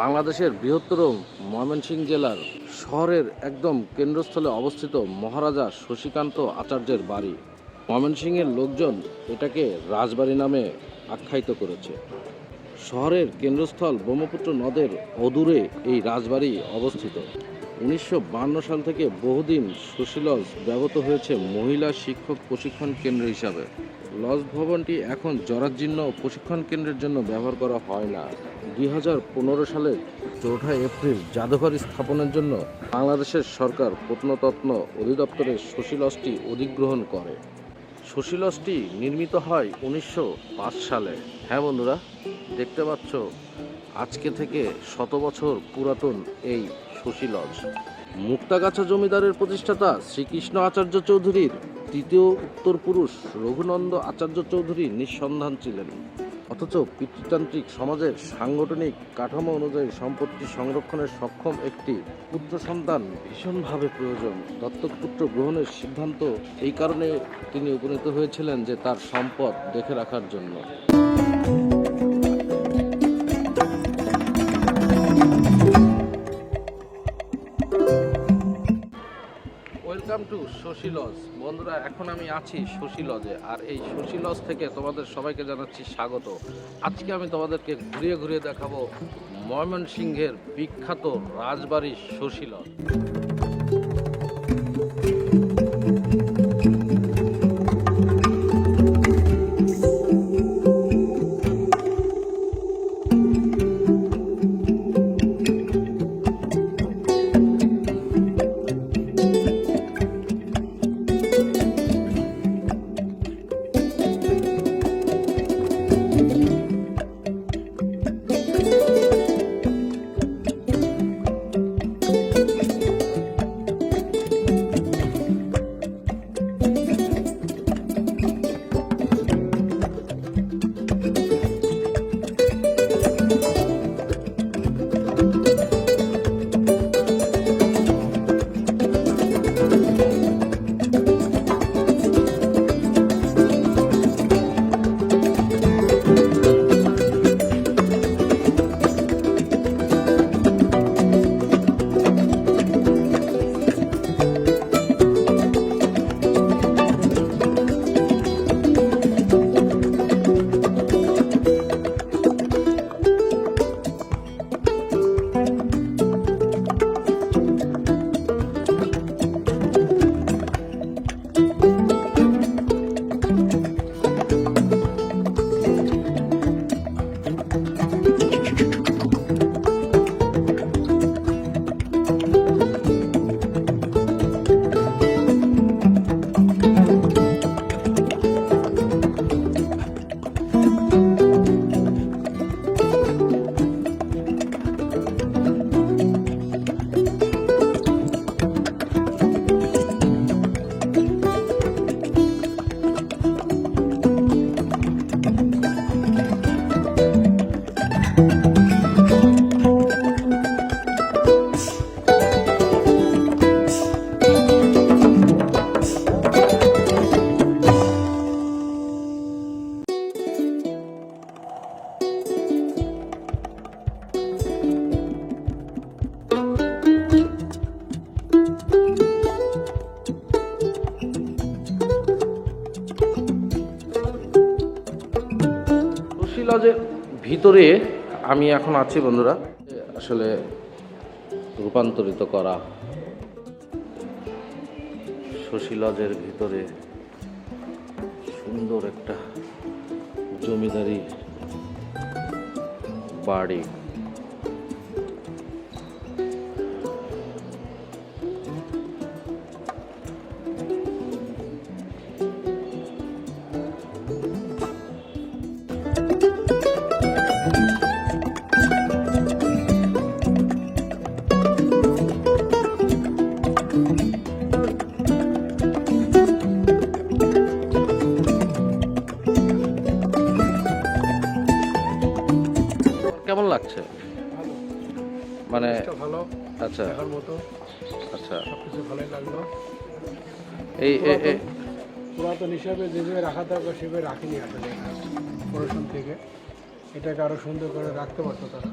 বাংলাদেশের বৃহত্তর ময়মনসিংহ জেলার শহরের একদম কেন্দ্রস্থলে অবস্থিত মহারাজা শশীকান্ত আচার্যের বাড়ি। ময়মনসিংহের লোকজন এটাকে রাজবাড়ি নামে আখ্যায়িত করেছে। শহরের কেন্দ্রস্থল ব্রহ্মপুত্র নদের অদূরে এই রাজবাড়ি অবস্থিত। উনিশশো সাল থেকে বহুদিন সুশী লজ ব্যবহৃত হয়েছে মহিলা শিক্ষক প্রশিক্ষণ কেন্দ্র হিসাবে। লজ ভবনটি এখন জরাজীর্ণ প্রশিক্ষণ কেন্দ্রের জন্য ব্যবহার করা হয় না। দুই হাজার পনেরো সালের চৌঠা এপ্রিল জাদুঘর স্থাপনের জন্য বাংলাদেশের সরকার প্রত্নতত্ন অধিদপ্তরের সুশী লজটি অধিগ্রহণ করে। সুশী লজটি নির্মিত হয় উনিশশো পাঁচ সালে। হ্যাঁ বন্ধুরা, দেখতে পাচ্ছ, আজকে থেকে শত বছর পুরাতন এই সুশী লজ মুক্তাগাছা জমিদারের প্রতিষ্ঠাতা শ্রীকৃষ্ণ আচার্য চৌধুরীর তৃতীয় উত্তর পুরুষ রঘুনন্দ আচার্য চৌধুরী নিঃসন্ধান ছিলেন। অথচ পিতৃতান্ত্রিক সমাজের সাংগঠনিক কাঠামো অনুযায়ী সম্পত্তি সংরক্ষণের সক্ষম একটি পুত্র সন্তান ভীষণভাবে প্রয়োজন। দত্তক পুত্র গ্রহণের সিদ্ধান্ত এই কারণে তিনি উপনীত হয়েছিলেন যে তার সম্পদ দেখে রাখার জন্য। ওয়েলকাম টু শশী লজ বন্ধুরা, এখন আমি আছি শশী লজে আর এই শশী লজ থেকে তোমাদের সবাইকে জানাচ্ছি স্বাগত। আজকে আমি তোমাদেরকে ঘুরিয়ে ঘুরিয়ে দেখাবো ময়মনসিংহের বিখ্যাত রাজবাড়ি শশী লজ লজের ভিতরে আমি এখন আছি বন্ধুরা। আসলে রূপান্তরিত করা। শশী লজের ভিতরে সুন্দর একটা জমিদারি বাড়ি। কেমন লাগছে? মানে ভালো আচ্ছা। মতো। আচ্ছা। সবকিছু ভালোই লাগল। এই পুরাতন হিসাবে যেভাবে রাখা দরকার সেভাবে রাখিনি আসলে। প্রশাসন থেকে। এটাকে আরও সুন্দর করে রাখতে পারতো তারা।